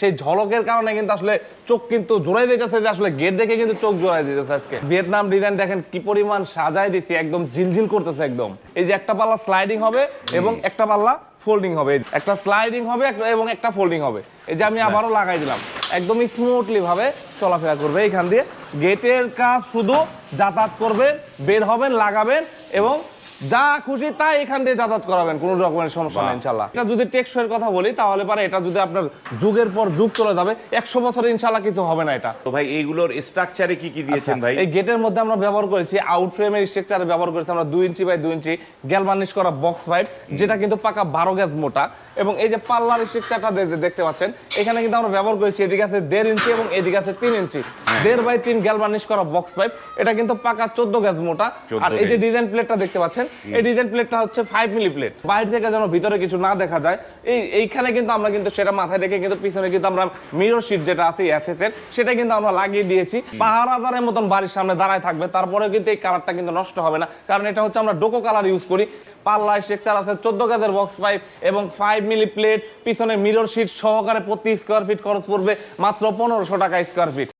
সেই ঝলকের কারণে কিন্তু আসলে চোখ কিন্তু জোড়াই দিতেছে যে আসলে গেট দেখে কিন্তু চোখ জোড়াই দিতেছে আজকে। ভিয়েতনাম ডিজাইন দেখেন কি পরিমাণ সাজাই দিছি একদম ঝিলঝিল করতেছে একদম। এই যে একটা পাল্লা স্লাইডিং হবে এবং একটা পাল্লা ফোল্ডিং হবে। একটা স্লাইডিং হবে এবং একটা ফোল্ডিং হবে। এই যে আমি আবারও লাগাই দিলাম। একদম স্মুথলি ভাবে চলাফেরা করবে এইখান দিয়ে। গেটের কাজ শুধু যাতায়াত করবেন বের হবেন লাগাবেন এবং যা খুশি তাই এখান দিয়ে যাতায়াত করাবেন কোনো রকমের সমস্যা নেই ইনশাল্লাহ। এটা যদি টেকসইয়ের কথা বলি তাহলে পারে এটা যদি আপনার যুগের পর যুগ চলে যাবে একশো বছর ইনশাল্লাহ কিছু হবে না এটা। তো ভাই এইগুলোর স্ট্রাকচারে কি কি দিয়েছেন ভাই? এই গেটের মধ্যে আমরা ব্যবহার করেছি আউট ফ্রেমের স্ট্রাকচারে ব্যবহার করেছি আমরা দুই ইঞ্চি বাই দুই ইঞ্চি গ্যালভানিশ করা বক্স পাইপ যেটা কিন্তু পাকা বারো গ্যাস মোটা। এবং এই যে পাল্লার স্ট্রাকচারটা দেখতে পাচ্ছেন এখানে কিন্তু আমরা ব্যবহার করেছি এদিকে আছে দেড় ইঞ্চি এবং এদিকে আছে তিন ইঞ্চি। দেড় বাই তিন গ্যালভানিশ করা বক্স পাইপ এটা কিন্তু পাকা চোদ্দ গ্যাস মোটা। আর এই যে। ডিজাইন প্লেটটা দেখতে পাচ্ছেন এই ডিজাইন প্লেটটা হচ্ছে ফাইভ মিলি প্লেট বাইরে থেকে যেন ভিতরে কিছু না দেখা যায় এই এইখানে কিন্তু আমরা কিন্তু সেটা মাথায় রেখে কিন্তু পিছনে কিন্তু আমরা মিরর শিট যেটা আছে এসএস এর সেটা কিন্তু আমরা লাগিয়ে দিয়েছি। পাহারাদারের মতন বাড়ির সামনে দাঁড়ায় থাকবে তারপরে কিন্তু এই কালারটা কিন্তু নষ্ট হবে না। কারণ এটা হচ্ছে আমরা ডোকো কালার ইউজ করি। পাল্লা স্ট্রাকচার আছে চোদ্দ গাজের বক্স পাইপ এবং ফাইভ মিলি প্লেট পিছনে মিরর শিট সহকারে প্রতি স্কোয়ার ফিট খরচ পড়বে মাত্র পনেরোশো টাকা স্কোয়ার ফিট